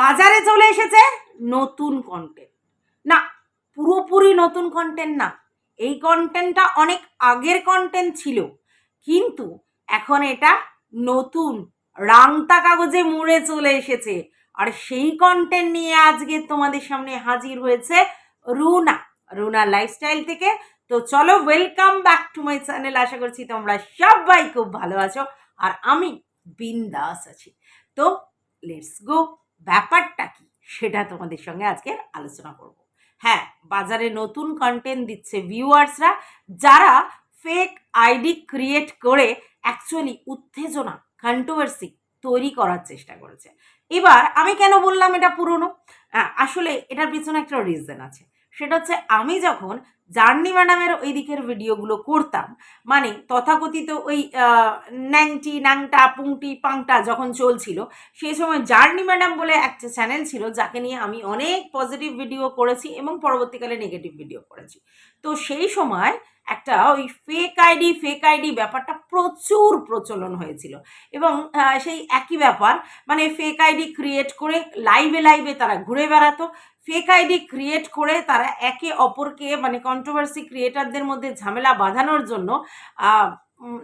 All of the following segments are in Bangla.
বাজারে চলে এসেছে নতুন কন্টেন্ট না, পুরোপুরি নতুন কন্টেন্ট না। এই কন্টেন্টটা অনেক আগের কন্টেন্ট ছিল, কিন্তু এখন এটা নতুন, রাংতা কাগজে মুড়ে চলে এসেছে। আর সেই কন্টেন্ট নিয়ে আজকে তোমাদের সামনে হাজির হয়েছে রুনা রুনা লাইফস্টাইল থেকে। তো চলো welcome back to my channel আশা করছি তোমরা সবাই খুব ভালো আছো। আর আমি বিন্দাস আছি। তো লেটস গো ব্যাপারটা কি সেটা তোমাদের সঙ্গে আজকে আলোচনা করব। হ্যাঁ বাজারে নতুন কন্টেন্ট দিচ্ছে ভিউয়ার্সরা যারা ফেক আইডি ক্রিয়েট করে অ্যাকচুয়ালি উত্তেজনা কন্ট্রোভার্সি তৈরি করার চেষ্টা করেছে। এবার আমি কেন বললাম এটা পুরনো? আসলে এটার পিছনে একটা রিজন আছে। সেটা হচ্ছে আমি যখন জার্নি ম্যাডামের ওই দিকের ভিডিওগুলো করতাম মানে তথাকথিত ওই ন্যাংটি, ন্যাংটা, পুংটি, পাংটা যখন চলছিল সেই সময় জার্নি ম্যাডাম বলে একটা চ্যানেল ছিল যাকে নিয়ে আমি অনেক পজিটিভ ভিডিও করেছি এবং পরবর্তীকালে নেগেটিভ ভিডিও করেছি। তো সেই সময় একটা ওই ফেক আইডি ফেক আইডি ব্যাপারটা প্রচুর প্রচলন হয়েছিল। এবং সেই একই ব্যাপার মানে ফেক আইডি ক্রিয়েট করে লাইভে লাইভে তারা ঘুরে বেড়াতো ফেক আইডি ক্রিয়েট করে তারা একে অপরকে মানে কন্ট্রোভার্সি ক্রিয়েটারদের মধ্যে ঝামেলা বাঁধানোর জন্য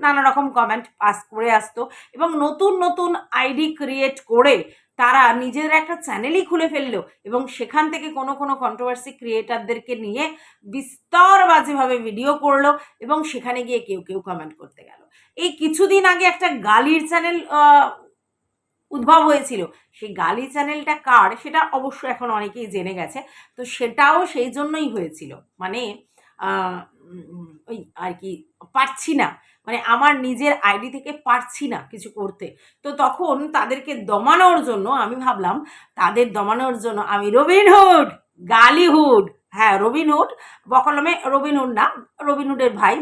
নানা রকম কমেন্ট পাস করে আসতো এবং নতুন নতুন আইডি ক্রিয়েট করে তারা নিজের একটা চ্যানেলই খুলে ফেলল এবং সেখান থেকে কোনো কোনো কন্ট্রোভার্সি ক্রিয়েটারদেরকে নিয়ে বিস্তরবাজিভাবে ভিডিও করল এবং সেখানে গিয়ে কেউ কেউ কমেন্ট করতে গেল। এই কিছুদিন আগে একটা গালির চ্যানেল উদ্ভব হয়েছিল। সেই গালি চ্যানেলটা কার সেটা অবশ্য এখন অনেকেই জেনে গেছে। তো সেটাও সেই জন্যই হয়েছিল। মানে ওই আর কি, পারছি না। মানে আমার নিজের আইডি থেকে পারছি না কিছু করতে। তো তখন তাদেরকে দমানোর জন্য আমি ভাবলাম, তাদের দমানোর জন্য আমি রবিনহুড গালিহুড হ্যাঁ রবিনহুড বকলমে রবিনহুড না রবিনহুডের ভাই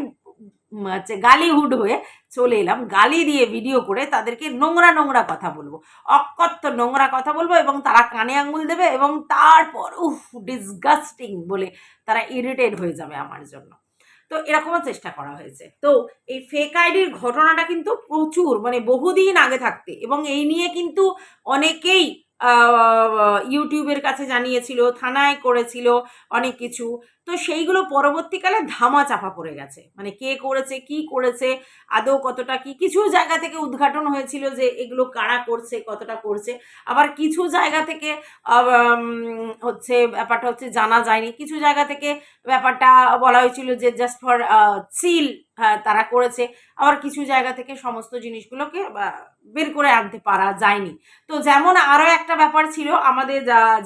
হচ্ছে গালিহুড হয়ে চলে এলাম। গালি দিয়ে ভিডিও করে তাদেরকে নোংরা নোংরা কথা বলব। অকথ্য নোংরা কথা বলব এবং তারা কানে আঙুল দেবে এবং তারপর উফ ডিসগাস্টিং বলে তারা ইরিটেট হয়ে যাবে আমার জন্য। তো এরকমও চেষ্টা করা হয়েছে। তো এই ফেক আইডির ঘটনাটা কিন্তু প্রচুর মানে বহুদিন আগে থাকতে। এবং এই নিয়ে কিন্তু অনেকেই ইউটিউবের কাছে জানিয়েছিল, থানায় করেছিল অনেক কিছু। তো সেইগুলো পরবর্তীকালে ধামা চাপা পড়ে গেছে। মানে কে করেছে, কি করেছে, আদৌ কতটা কি, কিছু জায়গা থেকে উদ্ঘাটন হয়েছিল যে এগুলো কারা করছে, কতটা করছে। আবার কিছু জায়গা থেকে হচ্ছে ব্যাপারটা হচ্ছে জানা যায়নি। কিছু জায়গা থেকে ব্যাপারটা বলা হয়েছিল যে জাস্ট ফর চিল তারা করেছে। আবার কিছু জায়গা থেকে সমস্ত জিনিসগুলোকে বের করে আনতে পারা যায়নি। তো যেমন আরও একটা ব্যাপার ছিল, আমাদের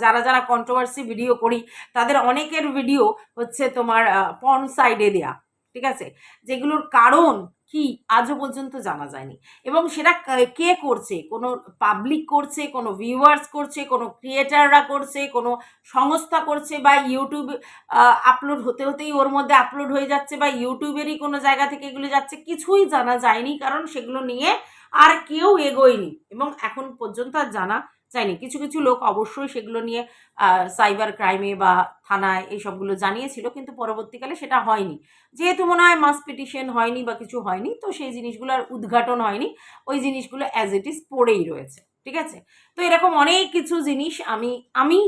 যারা যারা কন্ট্রোভার্সি ভিডিও করি, তাদের অনেকের ভিডিও হচ্ছে তোমার পন সাইডে দেয়া, ঠিক আছে? যেগুলোর কারণ কি আজও পর্যন্ত জানা যায়নি। এবং সেটা কে- করছে? কোনো পাবলিক করছে, কোনো ভিউয়ার্স করছে, কোনো ক্রিয়েটাররা করছে, কোনো সংস্থা করছে বা ইউটিউব আপলোড হতে হতেই ওর মধ্যে আপলোড হয়ে যাচ্ছে বা ইউটিউবেরই কোনো জায়গা থেকে এগুলো যাচ্ছে, কিছুই জানা যায়নি কারণ সেগুলো নিয়ে আর কেউ এগোয়নি। এবং এখন পর্যন্ত আর জানা যায়নি। কিছু কিছু লোক অবশ্যই সেগুলো নিয়ে সাইবার ক্রাইমে বা থানায় এইসবগুলো জানিয়েছিল, কিন্তু পরবর্তীকালে সেটা হয়নি। যেহেতু মনে হয় মাস পিটিশন হয়নি বা কিছু হয়নি, তো সেই জিনিসগুলো আর উদ্ঘাটন হয়নি। ওই জিনিসগুলো অ্যাজ ইট ইজ পড়েই রয়েছে, ঠিক আছে? তো এরকম অনেক কিছু জিনিস আমি আমি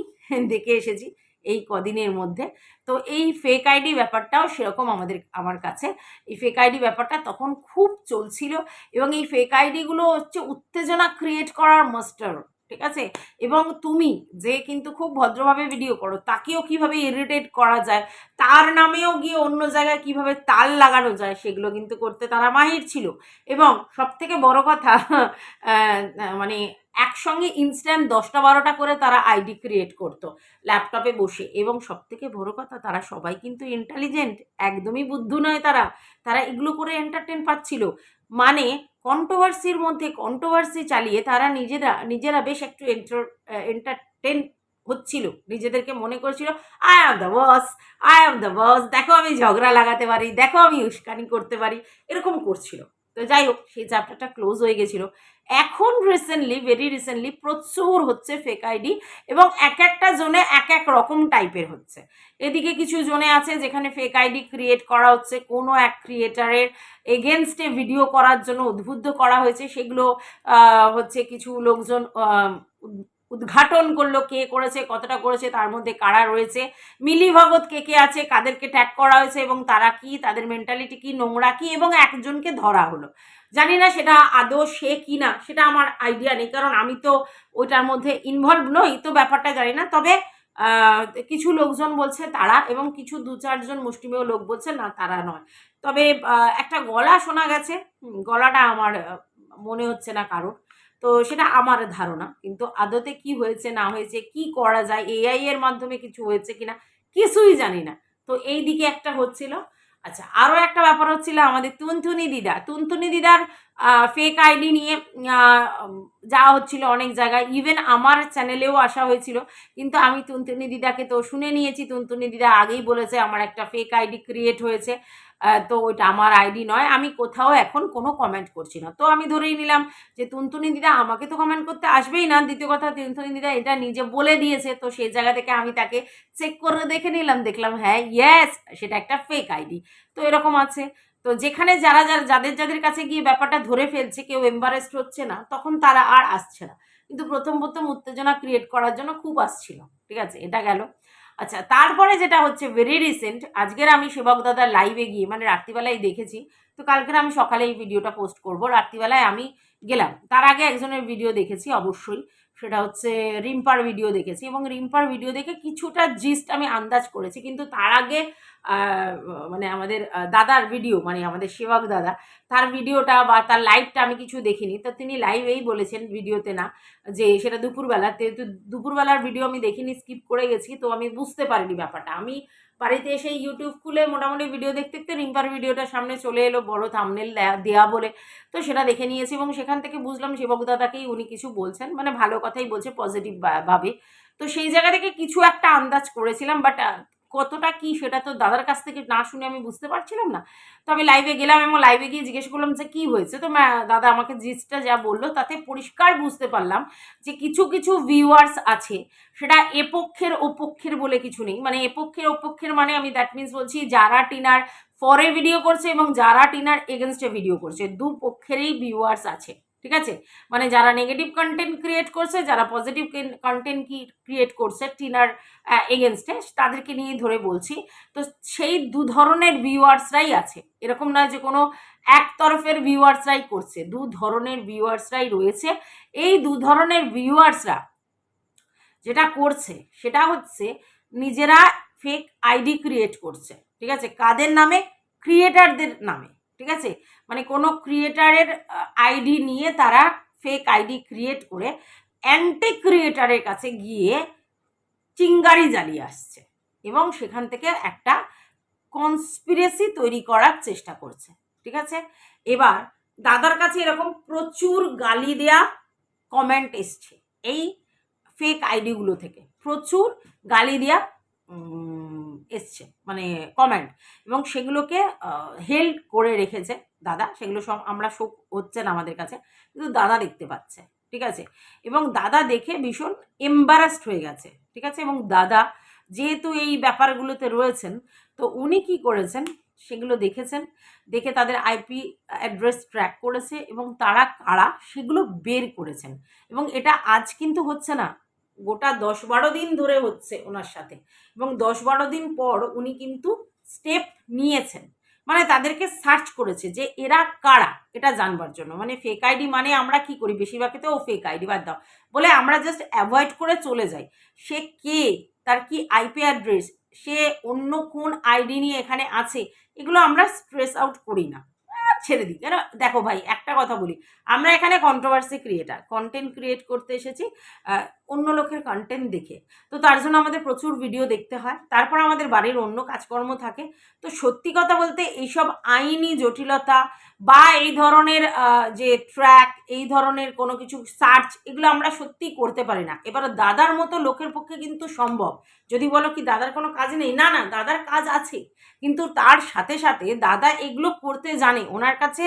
দেখে এসেছি এই কদিনের মধ্যে। তো এই ফেক আইডি ব্যাপারটাও সেরকম আমাদের, আমার কাছে। এই ফেক আইডি ব্যাপারটা তখন খুব চলছিল এবং এই ফেক আইডিগুলো হচ্ছে উত্তেজনা ক্রিয়েট করার মাস্টার ঠিক আছে? এবং তুমি যে কিন্তু খুব ভদ্রভাবে ভিডিও করো, তাকেও কীভাবে ইরিটেট করা যায়, তার নামেও গিয়ে অন্য জায়গায় কীভাবে তাল লাগানো যায়, সেগুলো কিন্তু করতে তারা মাহির ছিল। এবং সব থেকে বড় কথা মানে একসঙ্গে ইনস্ট্যান্ট দশটা বারোটা করে তারা আইডি ক্রিয়েট করতো ল্যাপটপে বসে। এবং সব থেকে বড় কথা, তারা সবাই কিন্তু ইন্টেলিজেন্ট একদমই বুদ্ধু নয় তারা। তারা এগুলো করে এন্টারটেন পাচ্ছিল। মানে কন্ট্রোভার্সির মধ্যে কন্ট্রোভার্সি চালিয়ে তারা নিজেরা নিজেরা বেশ একটু এন্টারটেন হচ্ছিল। নিজেদেরকে মনে করেছিল I am the boss I am the boss দেখো আমি ঝগড়া লাগাতে পারি, দেখো আমি উস্কানি করতে পারি। এরকম করছিল। তো যাই হোক, সেই চ্যাপ্টারটা ক্লোজ হয়ে গেছিল। এখন রিসেন্টলি ভেরি রিসেন্টলি প্রচুর হচ্ছে ফেক আইডি এবং এক একটা জোনে এক এক রকম টাইপের হচ্ছে। এদিকে কিছু জোনে আছে যেখানে ফেক আইডি ক্রিয়েট করা হচ্ছে। কোনো এক ক্রিয়েটারের এগেনস্টে ভিডিও করার জন্য উদ্বুদ্ধ করা হয়েছে। সেগুলো হচ্ছে কিছু লোকজন উদ্ঘাটন করল, কে করেছে, কতটা করেছে, তার মধ্যে কারা রয়েছে, মিলি ভগৎ কে কে আছে, কাদেরকে ট্যাগ করা হয়েছে এবং তারা কি, তাদের মেন্টালিটি কি, নোংরা কি এবং একজনকে ধরা হলো। জানি না সেটা আদৌ সে কি না, সেটা আমার আইডিয়া নেই, কারণ আমি তো ওইটার মধ্যে ইনভলভ নই, তো ব্যাপারটা জানি না। তবে কিছু লোকজন বলছে তারা এবং কিছু দু চারজন মুষ্টিমেয় লোক বলছে না, তারা নয়। তবে একটা গলা শোনা গেছে গলাটা আমার মনে হচ্ছে না কারোর। তো সেটা আমার ধারণা। কিন্তু আদতে কি হয়েছে, না হয়েছে, কি করা যায় এআই এর মাধ্যমে কিছু হয়েছে কিনা, কিছুই জানি না। তো এই দিকে একটা হচ্ছিল। আচ্ছা আরও একটা ব্যাপার হচ্ছিল আমাদের তুনতুনি দিদা। তুনতুনি দিদার ফেক আইডি নিয়ে যাওয়া হচ্ছিল অনেক জায়গায়। ইভেন আমার চ্যানেলেও আসা হয়েছিল। কিন্তু আমি তুনতুনি দিদাকে তো শুনে নিয়েছি। তুনতুনি দিদা আগেই বলেছে, আমার একটা ফেক আইডি ক্রিয়েট হয়েছে। তো ওইটা আমার আইডি নয়। আমি কোথাও এখন কোনো কমেন্ট করছি না। তো আমি ধরেই নিলাম যে তুনতুনি দিদা, আমাকে তো কমেন্ট করতে আসবেই না। দ্বিতীয় কথা তুনতুনি দিদা, এটা নিজে বলে দিয়েছে। তো সেই জায়গা থেকে আমি তাকে চেক করে দেখে নিলাম। দেখলাম হ্যাঁ ইয়েস সেটা একটা ফেক আইডি তো এরকম আছে। তো যেখানে যারা যারা, যাদের যাদের কাছে গিয়ে ব্যাপারটা ধরে ফেলছে, কেউ এম্বারেস্ট হচ্ছে না, তখন তারা আর আসছে না। কিন্তু প্রথম প্রথম উত্তেজনা ক্রিয়েট করার জন্য খুব আসছিল। ঠিক আছে, এটা গেল। আচ্ছা তারপরে যেটা হচ্ছে ভেরি রিসেন্ট আজকের আমি সেবক দাদার লাইভে গিয়ে মানে রাত্রিবেলায় দেখেছি, তো কালকের আমি সকালে এই ভিডিওটা পোস্ট করব। রাত্রিবেলায় আমি গেলাম। তার আগে একজনের ভিডিও দেখেছি, অবশ্যই। সেটা হচ্ছে রিম্পার ভিডিও দেখেছি এবং রিম্পার ভিডিও দেখে কিছুটা জিস্ট আমি আন্দাজ করেছি। কিন্তু তার আগে মানে আমাদের দাদার ভিডিও মানে আমাদের সেবক দাদা, তার ভিডিওটা বা তার লাইভটা আমি কিছু দেখিনি। তো তিনি লাইভেই বলেছেন ভিডিওতে না, যে সেটা দুপুরবেলা। যেহেতু দুপুরবেলার ভিডিও আমি দেখিনি স্কিপ করে গেছি, তো আমি বুঝতে পারিনি ব্যাপারটা। আমি বাড়িতে এসে ইউটিউব খুলে মোটামুটি ভিডিও দেখতে দেখতে রিম্পার ভিডিওটা সামনে চলে এলো, বড় থামনেল দেয়া বলে। তো সেটা দেখে নিয়েছি এবং সেখান থেকে বুঝলাম সেবক দাদাকেই উনি কিছু বলছেন। মানে ভালো কথাই বলছে পজিটিভ ভাবে। তো সেই জায়গা থেকে কিছু একটা আন্দাজ করেছিলাম বাট কতটা কি সেটা তো দাদার কাছ থেকে না শুনে আমি বুঝতে পারছিলাম না। তো আমি লাইভে গেলাম এবং লাইভে গিয়ে জিজ্ঞেস করলাম যে, কী হয়েছে? তো দাদা আমাকে জিনিসটা যা বলল তাতে পরিষ্কার বুঝতে পারলাম যে, কিছু কিছু ভিউয়ার্স আছে। সেটা এপক্ষের ওপক্ষের বলে কিছু নেই। মানে এপক্ষের ওপক্ষের মানে আমি দ্যাট মিন্স বলছি যারা টিনার ফরে ভিডিও করছে এবং যারা টিনার এগেনস্টে ভিডিও করছে। দু পক্ষেরই ভিউয়ার্স আছে। ঠিক আছে? মানে যারা নেগেটিভ কন্টেন্ট ক্রিয়েট করছে, যারা পজিটিভ কন্টেন্ট কি ক্রিয়েট করছে টিনার এগেনস্টে তাদেরকে নিয়ে ধরে বলছি। তো সেই দু ধরনের ভিউয়ার্সরাই আছে। এরকম নয় যে কোনো এক তরফের ভিউয়ার্সরাই করছে। দু ধরনের ভিউয়ার্সরাই রয়েছে। এই দু ধরনের ভিউয়ার্সরা যেটা করছে, সেটা হচ্ছে নিজেরা ফেক আইডি ক্রিয়েট করছে। ঠিক আছে? কাদের নামে? ক্রিয়েটারদের নামে। ঠিক আছে? মানে কোনো ক্রিয়েটারের আইডি নিয়ে তারা ফেক আইডি ক্রিয়েট করে অ্যান্টি ক্রিয়েটারের কাছে গিয়ে চিঙ্গারি জ্বালিয়ে আসছে এবং সেখান থেকে একটা কনস্পিরেসি তৈরি করার চেষ্টা করছে ঠিক আছে? এবার দাদার কাছে এরকম প্রচুর গালি দেয়া কমেন্ট এসছে এই ফেক আইডিগুলো থেকে। প্রচুর গালি উম, এসছে মানে কমেন্ট এবং সেগুলোকে হেল্ড করে রেখেছে দাদা। সেগুলো সব আমরা শোক হচ্ছে না আমাদের কাছে, কিন্তু দাদা দেখতে পাচ্ছে, ঠিক আছে? এবং দাদা দেখে ভীষণ এম্বারাসড হয়ে গেছে, ঠিক আছে? এবং দাদা যেহেতু এই ব্যাপারগুলোতে রয়েছেন, তো উনি কি করেছেন? সেগুলো দেখেছেন, দেখে তাদের আইপি অ্যাড্রেস ট্র্যাক করেছে এবং তারা কারা সেগুলো বের করেছেন। এবং এটা আজ কিন্তু হচ্ছে না গোটা দশ বারো দিন ধরে হচ্ছে ওনার সাথে। এবং দশ বারো দিন পর উনি কিন্তু স্টেপ নিয়েছেন। মানে তাদেরকে সার্চ করেছে যে এরা কারা? এটা জানবার জন্য। মানে ফেক আইডি মানে আমরা কি করি? বেশিরভাগ তো ও ফেক আইডি বাদ দাও। বলে আমরা জাস্ট অ্যাভয়েড করে চলে যাই। সে কে? তার কি আইপি অ্যাড্রেস সে অন্য কোন আইডি নিয়ে এখানে আছে? এগুলো আমরা স্ট্রেস আউট করি না। ছেড়ে দিই। কেন? দেখো ভাই, একটা কথা বলি। আমরা এখানে কন্ট্রোভার্সি ক্রিয়েটার কন্টেন্ট ক্রিয়েট করতে এসেছি। অন্য লোকের কন্টেন্ট দেখে। তো তার জন্য আমাদের প্রচুর ভিডিও দেখতে হয়। তারপর আমাদের বাড়ির অন্য কাজকর্ম থাকে। তো সত্যি কথা বলতে এইসব আইনি জটিলতা বা এই ধরনের যে ট্র্যাক এই ধরনের কোনো কিছু সার্চ এগুলো আমরা সত্যি করতে পারি না। এবার দাদার মতো লোকের পক্ষে কিন্তু সম্ভব। যদি বলো কি দাদার কোনো কাজ নেই? না না, দাদার কাজ আছে। কিন্তু তার সাথে সাথে দাদা এগুলো করতে জানে। ওনার কাছে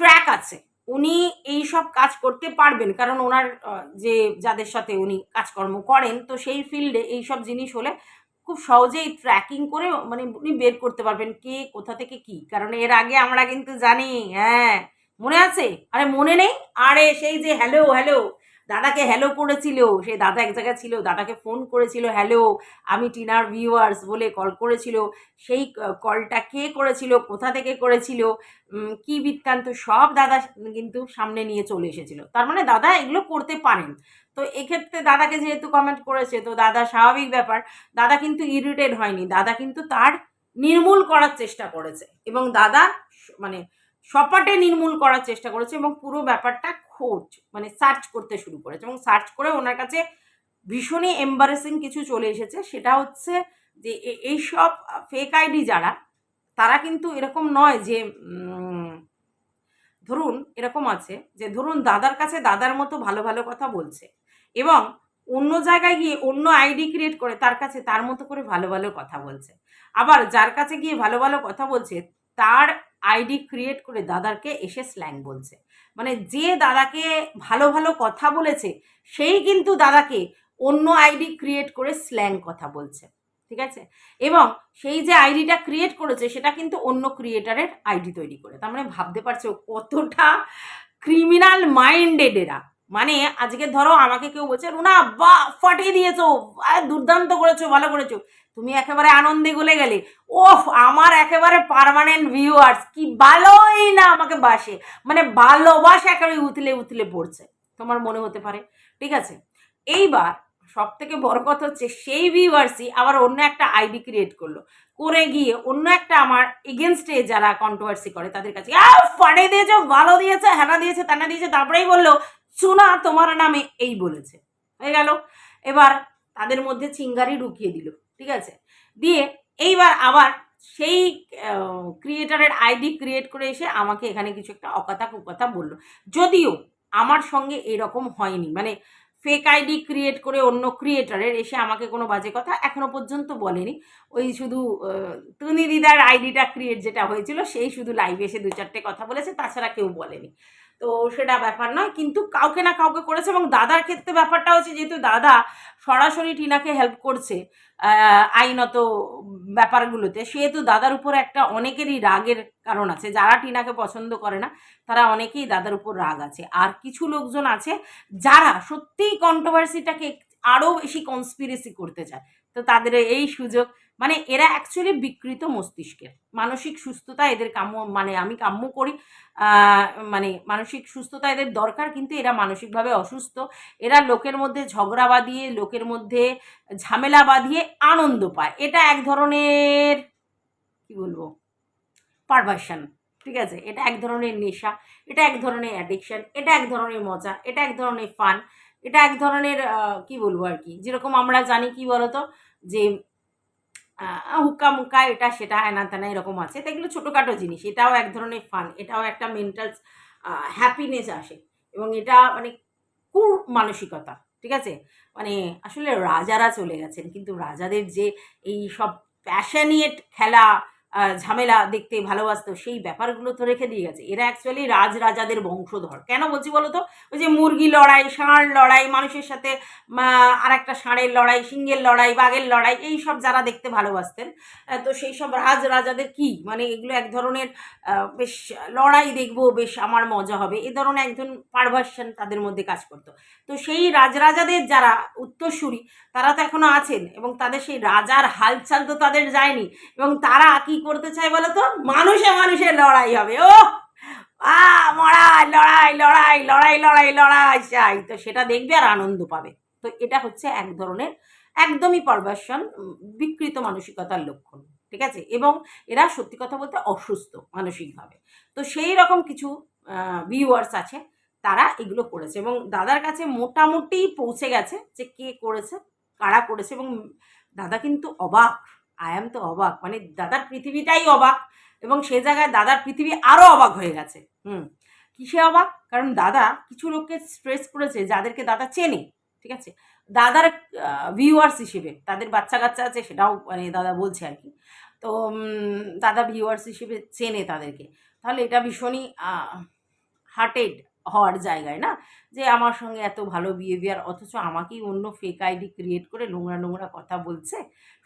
ট্র্যাক আছে। উনি এই সব কাজ করতে পারবেন। কারণ ওনার যে যাদের সাথে উনি কাজকর্ম করেন, তো সেই ফিল্ডে এই সব জিনিস হলে খুব সহজেই ট্র্যাকিং করে মানে উনি বের করতে পারবেন কে কোথা থেকে কি। কারণ এর আগে আমরা কিন্তু জানি হ্যাঁ মনে আছে? আরে মনে নেই? আরে সেই যে, হ্যালো হ্যালো দাদাকে হ্যালো করেছিল, সে দাদা এক জায়গায় ছিল, দাদাকে ফোন করেছিল হ্যালো আমি টিনার ভিউয়ার্স বলে কল করেছিল। সেই কলটা কে করেছিল, কোথা থেকে করেছিল কি বৃত্তান্ত, সব দাদা কিন্তু সামনে নিয়ে চলে এসেছিল। তার মানে দাদা এগুলো করতে পারেন। তো এক্ষেত্রে দাদাকে যেহেতু কমেন্ট করেছে, তো দাদা স্বাভাবিক ব্যাপার। দাদা কিন্তু ইরিটেড হয়নি। দাদা কিন্তু তার নির্মূল করার চেষ্টা করেছে এবং দাদা মানে সপাটে নির্মূল করার চেষ্টা করেছে এবং পুরো ব্যাপারটা খোঁজ মানে সার্চ করতে শুরু করেছে এবং সার্চ করে ওনার কাছে ভীষণই এম্বারেসিং কিছু চলে এসেছে। সেটা হচ্ছে যে এইসব ফেক আইডি যারা, তারা কিন্তু এরকম নয় যে ধরুন এরকম আছে যে, ধরুন দাদার কাছে দাদার মতো ভালো ভালো কথা বলছে এবং অন্য জায়গায় গিয়ে অন্য আইডি ক্রিয়েট করে তার কাছে তার মতো করে ভালো ভালো কথা বলছে। আবার যার কাছে গিয়ে ভালো ভালো কথা বলছে, তার আইডি ক্রিয়েট করে দাদাকে এসে স্ল্যাং বলছে। মানে যে দাদাকে ভালো ভালো কথা বলেছে, সেই কিন্তু দাদাকে অন্য আইডি ক্রিয়েট করে স্ল্যাং কথা বলছে। ঠিক আছে? এবং সেই যে আইডিটা ক্রিয়েট করেছে, সেটা কিন্তু অন্য ক্রিয়েটারের আইডি তৈরি করে। তার মানে ভাবতে পারছ কতটা ক্রিমিনাল মাইন্ডেড এরা। মানে আজকে ধরো আমাকে কেউ বলছে, রুনা, বা, ফাটিয়ে দিয়েছ দুর্দান্ত করেছ, ভালো করেছ। তুমি একেবারে আনন্দে গলে গেলে। ওফ, আমার একেবারে পার্মানেন্ট ভিউয়ার্স কি ভালোই না আমাকে বাসে। মানে ভালোবাসা একেবারে উতলে উতলে পড়ছে, তোমার মনে হতে পারে। ঠিক আছে? এইবার সব থেকে বড় কথা হচ্ছে, সেই ভিউয়ার্সই আবার অন্য একটা আইডি ক্রিয়েট করল। করে গিয়ে অন্য একটা আমার এগেনস্টে যারা কন্ট্রোভার্সি করে, তাদের কাছে ফাটে দিয়েছে, ভালো দিয়েছে, হেনা দিয়েছে, তানা দিয়েছে। তারপরেই বলল সোনা তোমার নামে এই বলেছে। হয়ে গেল। এবার তাদের মধ্যে চিঙ্গারি ঢুকিয়ে দিল, ঠিক আছে? দিয়ে এইবার আবার সেই ক্রিয়েটারের আইডি ক্রিয়েট করে এসে আমাকে এখানে কিছু একটা অকথা কুকথা বলল। যদিও আমার সঙ্গে এরকম হয়নি মানে ফেক আইডি ক্রিয়েট করে অন্য ক্রিয়েটারের এসে আমাকে কোনো বাজে কথা এখনও পর্যন্ত বলেনি। ওই শুধু তুনি দিদার আইডিটা ক্রিয়েট যেটা হয়েছিল, সেই শুধু লাইভে এসে দু চারটে কথা বলেছে, তাছাড়া কেউ বলেনি। তো সেটা ব্যাপার নয়। কিন্তু কাউকে না কাউকে করেছে এবং দাদার ক্ষেত্রে ব্যাপারটা হচ্ছে যেহেতু দাদা সরাসরি টিনাকে হেল্প করছে আইনত ব্যাপারগুলোতে, সেহেতু দাদার উপর একটা অনেকেরই রাগের কারণ আছে। যারা টিনাকে পছন্দ করে না, তারা অনেকেই দাদার উপর রাগ আছে। আর কিছু লোকজন আছে যারা সত্যিই কন্ট্রোভার্সিটাকে আরও বেশি কনস্পিরেসি করতে চায়। তো তাদের এই সুযোগ মানে এরা অ্যাকচুয়ালি বিকৃত মস্তিষ্কের। মানসিক সুস্থতা এদের কাম্য মানে আমি কাম্য করি মানে মানসিক সুস্থতা এদের দরকার, কিন্তু এরা মানসিকভাবে অসুস্থ। এরা লোকের মধ্যে ঝগড়া বাঁধিয়ে, লোকের মধ্যে ঝামেলা বাঁধিয়ে আনন্দ পায়। এটা এক ধরনের, কি বলব পারভার্সন ঠিক আছে? এটা এক ধরনের নেশা, এটা এক ধরনের অ্যাডিকশান এটা এক ধরনের মজা, এটা এক ধরনের ফান এটা এক ধরনের কি বলব আর কি? যেরকম আমরা জানি কি বলতো? যে হুক্কা মুক্কা, এটা, সেটা হ্যানা তেনা, এরকম আছে। তো এগুলো ছোটোখাটো জিনিস, এটাও এক ধরনের ফান এটাও একটা মেন্টাল হ্যাপিনেস আসে। এবং এটা মানে কুর মানসিকতা, ঠিক আছে? মানে আসলে রাজারা চলে গেছেন, কিন্তু রাজাদের যে এই সব প্যাশানিয়েট খেলা ঝামেলা দেখতে ভালোবাসতো, সেই ব্যাপারগুলো তো রেখে দিয়ে গেছে। এরা অ্যাকচুয়ালি রাজরাজাদের বংশধর। কেন বলছি বলো তো? ওই যে মুরগি লড়াই, ষাঁড় লড়াই, মানুষের সাথে আর একটা ষাঁড়ের লড়াই সিংহের লড়াই, বাঘের লড়াই, এই সব যারা দেখতে ভালোবাসতেন তো সেই সব রাজ রাজাদের কি? মানে এগুলো এক ধরনের বেশ লড়াই দেখব, বেশ আমার মজা হবে, এ ধরনের একজন পারভার্সন তাদের মধ্যে কাজ করতো। তো সেই রাজরাজাদের যারা উত্তরসূরি, তারা তো এখনও আছেন এবং তাদের সেই রাজার হালচাল তো তাদের যায়নি এবং তারা কি করতে চায় বলো তো মানুষে মানুষের লড়াই হবে। ও আ মরাই লড়াই লড়াই লড়াই লড়াই লড়াই চাই। তো সেটা দেখবে আর আনন্দ পাবে। তো এটা হচ্ছে এক ধরনের, একদমই পারভার্সন বিকৃত মানসিকতার লক্ষণ। ঠিক আছে? এবং এরা সত্যি কথা বলতে অসুস্থ মানসিকভাবে। তো সেই রকম কিছু ভিউয়ার্স আছে, তারা এগুলো করেছে। এবং দাদার কাছে মোটামুটি পৌঁছে গেছে যে কে করেছে, কারা করেছে এবং দাদা কিন্তু অবাক। আই এম তো অবাক। মানে দাদার পৃথিবীটাই অবাক এবং সে জায়গায় দাদার পৃথিবী আরও অবাক হয়ে গেছে। হুম। কিসে অবাক? কারণ দাদা কিছু লোককে স্ট্রেস করেছে যাদেরকে দাদা চেনে, ঠিক আছে? দাদার ভিউয়ার্স হিসেবে, তাদের বাচ্চা কাচ্চা আছে সেটাও মানে দাদা বলছে আর কি। তো দাদা ভিউয়ার্স হিসেবে চেনে তাদেরকে। তাহলে এটা ভীষণই হার্টেড হওয়ার জায়গায় না? যে আমার সঙ্গে এত ভালো বিহেভিয়ার অথচ আমাকেই অন্য ফেক আইডি ক্রিয়েট করে নোংরা নোংরা কথা বলছে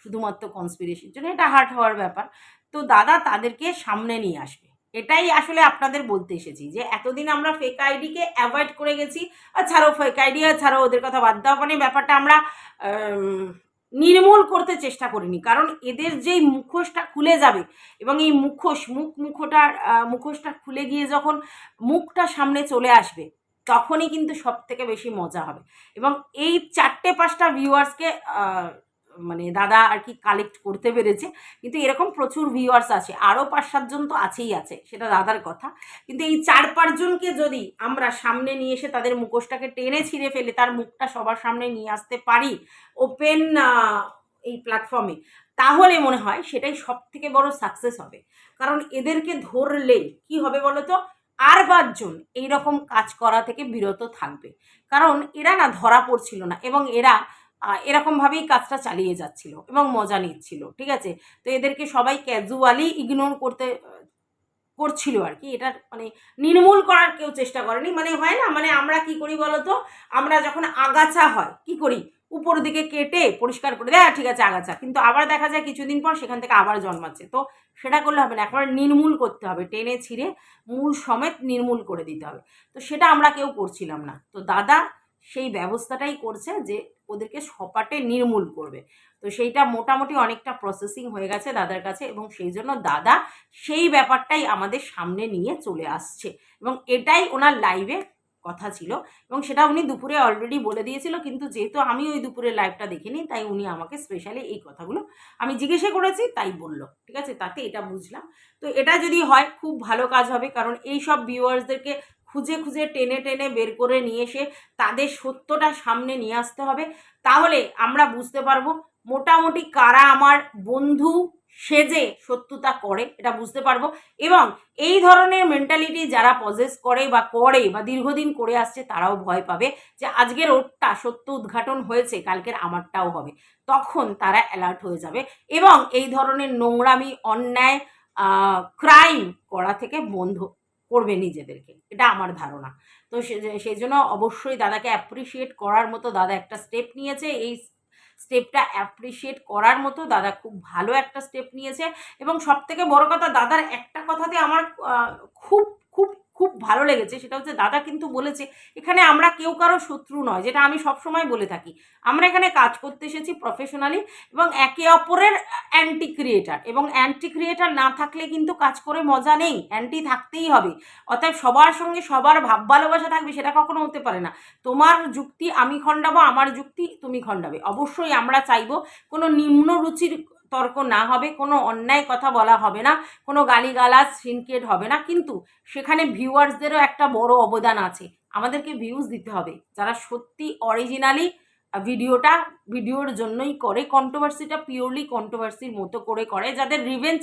শুধুমাত্র কনস্পিরেশির জন্য। এটা হার্ট হওয়ার ব্যাপার। তো দাদা তাদেরকে সামনে নিয়ে আসবে। এটাই আসলে আপনাদের বলতে এসেছি যে এতদিন আমরা ফেক আইডিকে অ্যাভয়েড করে গেছি আর ছাড়ো ফেক আইডি আর ছাড়ো ওদের কথা বাদ দাও। মানে ব্যাপারটা আমরা আম, নির্মূল করতে চেষ্টা করিনি। কারণ এদের যেই মুখোশটা খুলে যাবে এবং এই মুখোশ, মুখ মুখোটার মুখোশটা খুলে গিয়ে যখন মুখটা সামনে চলে আসবে, তখনই কিন্তু সব থেকে বেশি মজা হবে। এবং এই চারটে পাঁচটা ভিউয়ার্সকে মানে দাদা আর কি কালেক্ট করতে পেরেছে। কিন্তু এরকম প্রচুর ভিউয়ার্স আছে আরও পাঁচ সাতজন তো আছেই আছে, সেটা দাদার কথা। কিন্তু এই চার পাঁচজনকে যদি আমরা সামনে নিয়ে এসে তাদের মুখোশটাকে টেনে ছিঁড়ে ফেলে, তার মুখটা সবার সামনে নিয়ে আসতে পারি ওপেন এই প্ল্যাটফর্মে তাহলে মনে হয় সেটাই সব থেকে বড় সাকসেস হবে। কারণ এদেরকে ধরলে কি হবে বলো তো আর পাঁচজন এইরকম কাজ করা থেকে বিরত থাকবে। কারণ এরা না ধরা পড়ছিল না, এবং এরা এরকমভাবেই কাজটা চালিয়ে যাচ্ছিল এবং মজা নিচ্ছিল, ঠিক আছে? তো এদেরকে সবাই ক্যাজুয়ালি ইগনোর করতে, করছিল আর কি। এটা মানে নির্মূল করার কেউ চেষ্টা করেনি। মানে হয় না? মানে আমরা কি করি বলতো? আমরা যখন আগাছা হয়, কি করি? উপর দিকে কেটে পরিষ্কার করে দেয় ঠিক আছে, আগাছা। কিন্তু আবার দেখা যায় কিছুদিন পর সেখান থেকে আবার জন্মাচ্ছে। তো সেটা করলে হবে না। একবার নির্মূল করতে হবে। টেনে ছিঁড়ে মূল সমেত নির্মূল করে দিতে হবে। তো সেটা আমরা কেউ করছিলাম না। তো দাদা সেই ব্যবস্থাটাই করছে যে ওদেরকে সপাটে নির্মূল করবে। তো সেইটা মোটামুটি অনেকটা প্রসেসিং হয়ে গেছে দাদার কাছে এবং সেই জন্য দাদা সেই ব্যাপারটাই আমাদের সামনে নিয়ে চলে আসছে। এবং এটাই ওনার লাইভে কথা ছিল এবং সেটা উনি দুপুরে অলরেডি বলে দিয়েছিল, কিন্তু যেহেতু আমি ওই দুপুরে লাইভটা দেখিনি, তাই উনি আমাকে স্পেশালি এই কথাগুলো আমি জিজ্ঞেসে করেছি, তাই বলল। ঠিক আছে? তাতে এটা বুঝলাম। তো এটা যদি হয়, খুব ভালো কাজ হবে, কারণ এই সব ভিউয়ার্সদেরকে খুঁজে খুঁজে টেনে টেনে বের করে নিয়ে এসে তাদের সত্যটা সামনে নিয়ে আসতে হবে। তাহলে আমরা বুঝতে পারব মোটামুটি কারা আমার বন্ধু সেজে সত্যতা করে, এটা বুঝতে পারব। এবং এই ধরনের মেন্টালিটি যারা পজেস করে বা করে বা দীর্ঘদিন করে আসছে, তারাও ভয় পাবে যে আজকের ওরটা সত্য উদ্ঘাটন হয়েছে, কালকের আমারটাও হবে। তখন তারা অ্যালার্ট হয়ে যাবে এবং এই ধরনের নোংরামি, অন্যায় ক্রাইম করা থেকে বন্ধ করবে নিজেদেরকে। এটা আমার ধারণা। তো সেই জন্য অবশ্যই দাদাকে অ্যাপ্রিসিয়েট করার মতো দাদা একটা স্টেপ নিয়েছে। এই স্টেপটা অ্যাপ্রিসিয়েট করার মতো দাদা খুব ভালো একটা স্টেপ নিয়েছে। এবং সব থেকে বড় কথা, দাদার একটা কথাতে আমার খুব খুব খুব ভালো লেগেছে। সেটা হচ্ছে দাদা কিন্তু বলেছে, এখানে আমরা কেউ কারও শত্রু নয়। যেটা আমি সবসময় বলে থাকি। আমরা এখানে কাজ করতে এসেছি প্রফেশনালি এবং একে অপরের অ্যান্টি ক্রিয়েটার এবং অ্যান্টি ক্রিয়েটার না থাকলে কিন্তু কাজ করে মজা নেই অ্যান্টি থাকতেই হবে। অতএব সবার সঙ্গে সবার ভাব ভালোবাসা থাকবে সেটা কখনো হতে পারে না। তোমার যুক্তি আমি খণ্ডাবো, আমার যুক্তি তুমি খণ্ডাবে। অবশ্যই আমরা চাইব কোনো নিম্ন রুচির তর্ক না হবে, কোনো অন্যায় কথা বলা হবে না, কোনো গালিগালাজ সিনকেট হবে না। কিন্তু সেখানে ভিউয়ার্সদেরও একটা বড় অবদান আছে। আমাদেরকে ভিউজ দিতে হবে। যারা সত্যি অরিজিনালি ভিডিওটা, ভিডিওর জন্যই করে। কন্ট্রোভার্সিটা পিওরলি কন্ট্রোভার্সির মতো করে করে, যাদের রিভেঞ্জ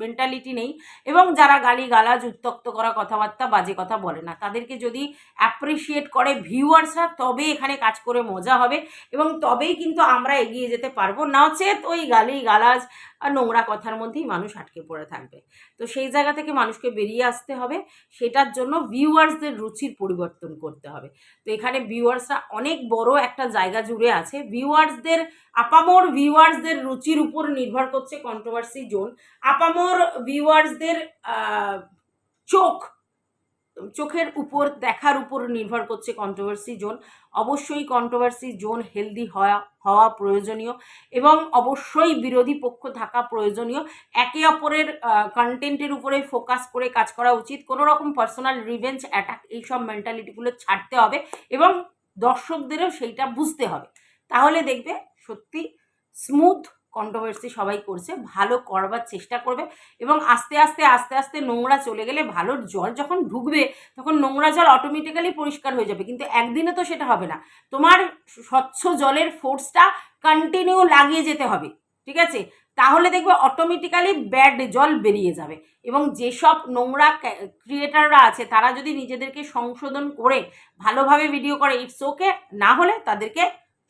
মেন্টালিটি নেই এবং যারা গালি গালাজ উত্তক্ত করা কথাবার্তা, বাজে কথা বলে না। তাদেরকে যদি অ্যাপ্রিসিয়েট করে ভিউয়ার্সরা তবে এখানে কাজ করে মজা হবে এবং তবেই কিন্তু আমরা এগিয়ে যেতে পারব। নচেত ওই গালি গালাজ আর নোংরা কথার মধ্যেই মানুষ আটকে পড়ে থাকবে। তো সেই জায়গা থেকে মানুষকে বেরিয়ে আসতে হবে। সেটার জন্য ভিউয়ার্সদের রুচির পরিবর্তন করতে হবে। তো এখানে ভিউয়ার্সরা অনেক বড় একটা জায়গা জুড়ে আছে। ভিউয়ার্সদের, আপামোর ভিউয়ার্সদের রুচির উপর নির্ভর করছে কন্ট্রোভার্সি জোন আপামোর ভিউয়ার্সদের চোখ চোখের উপর, দেখার উপর নির্ভর করছে কন্ট্রোভার্সি জোন অবশ্যই কন্ট্রোভার্সি জোন হেলদি হওয়া হওয়া প্রয়োজনীয় এবং অবশ্যই বিরোধী পক্ষ থাকা প্রয়োজনীয়। একে অপরের কন্টেন্টের উপরে ফোকাস করে কাজ করা উচিত। কোনো রকম পার্সোনাল রিভেঞ্জ অ্যাটাক এইসব মেন্টালিটিগুলো ছাড়তে হবে এবং দর্শকদেরও সেইটা বুঝতে হবে। তাহলে দেখবে সত্যি স্মুথ কন্ট্রোভার্সি সবাই করছে, ভালো করবার চেষ্টা করবে এবং আস্তে আস্তে আস্তে আস্তে নোংরা চলে গেলে ভালোর জল যখন ঢুকবে তখন নোংরা জল অটোমেটিক্যালি পরিষ্কার হয়ে যাবে। কিন্তু একদিনে তো সেটা হবে না। তোমার স্বচ্ছ জলের ফোর্সটা কন্টিনিউ লাগিয়ে যেতে হবে, ঠিক আছে? তাহলে দেখবে অটোমেটিক্যালি ব্যাড জল বেরিয়ে যাবে এবং যেসব নোংরা ক্রিয়েটাররা আছে, তারা যদি নিজেদেরকে সংশোধন করে, ভালোভাবে ভিডিও করে ইটস ওকে না হলে তাদেরকে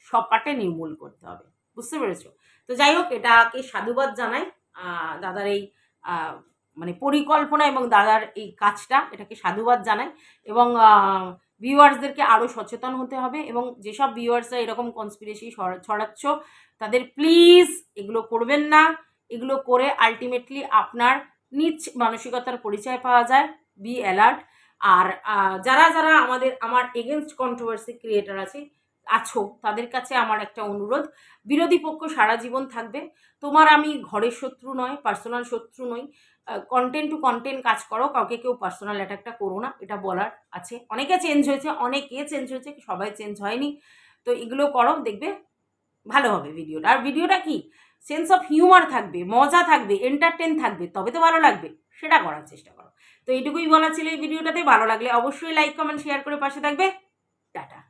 সপাটে নির্মূল করতে হবে। বুঝতে পেরেছ? তো যাই হোক, এটাকে সাধুবাদ জানাই। দাদার এই মানে পরিকল্পনা এবং দাদার এই কাজটা, এটাকে সাধুবাদ জানাই এবং ভিউয়ার্সদেরকে আরও সচেতন হতে হবে এবং যেসব ভিউয়ার্সরা এরকম কনস্পিরেসি ছড়াচ্ছ, তাদের প্লিজ এগুলো করবেন না। এগুলো করে আলটিমেটলি আপনার নিচ মানসিকতার পরিচয় পাওয়া যায় বি অ্যালার্ট আর যারা যারা আমাদের, আমার এগেনস্ট কন্ট্রোভার্সি ক্রিয়েটার আছে আছো, তাদের কাছে আমার একটা অনুরোধ। বিরোধী পক্ষ সারা জীবন থাকবে। তোমার আমি ঘরের শত্রু নয় পার্সোনাল শত্রু নই। কন্টেন্ট টু কন্টেন্ট কাজ করো, কাউকে কেউ পার্সোনাল অ্যাটাকটা করো না, এটা বলার আছে। অনেকে চেঞ্জ হয়েছে, অনেকে চেঞ্জ হয়েছে, সবাই চেঞ্জ হয়নি। তো এগুলো করো, দেখবে ভালো হবে ভিডিওটা আর ভিডিওটা কি? সেন্স অফ হিউমার থাকবে, মজা থাকবে এন্টারটেন থাকবে, তবে তো ভালো লাগবে, সেটা করার চেষ্টা করো। তো এইটুকুই বলা ছিল এই ভিডিওটাতে ভালো লাগলে অবশ্যই লাইক কমেন্ট শেয়ার করে পাশে থাকবে। টাটা।